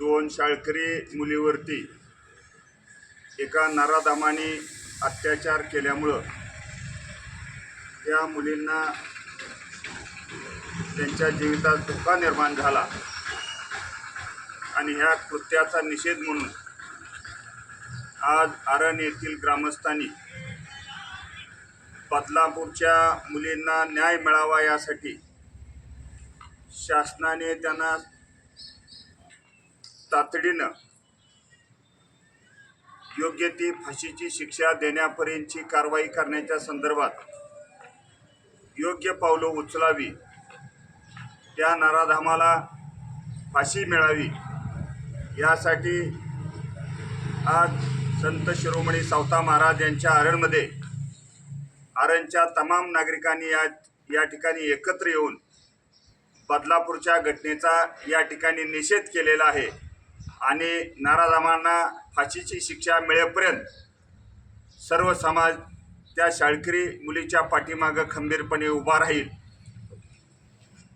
दोन शाळकरी मुलीवरती एका नराधामाने अत्याचार केल्यामुळं त्या मुलींना त्यांच्या जीवितात धोका निर्माण झाला. आणि ह्या कृत्याचा निषेध म्हणून आज आरण येथील ग्रामस्थांनी बदलापूरच्या मुलींना न्याय मिळावा यासाठी शासनाने त्यांना तातडीनं योग्य ती फाशीची शिक्षा देण्यापर्यंतची कारवाई करण्याच्या संदर्भात योग्य पावलं उचलावी. त्या नराधामाला फाशी मिळावी. यासाठी आज संत शिरोमणी सावता महाराज यांच्या आरणमध्ये आरणच्या तमाम नागरिकांनी या या ठिकाणी एकत्र येऊन बदलापूरच्या घटनेचा या ठिकाणी निषेध केलेला आहे. आणि नाराधामांना फाशीची शिक्षा मिळेपर्यंत सर्व समाज त्या शाळकरी मुलीच्या पाठीमागं खंबीरपणे उभा राहील.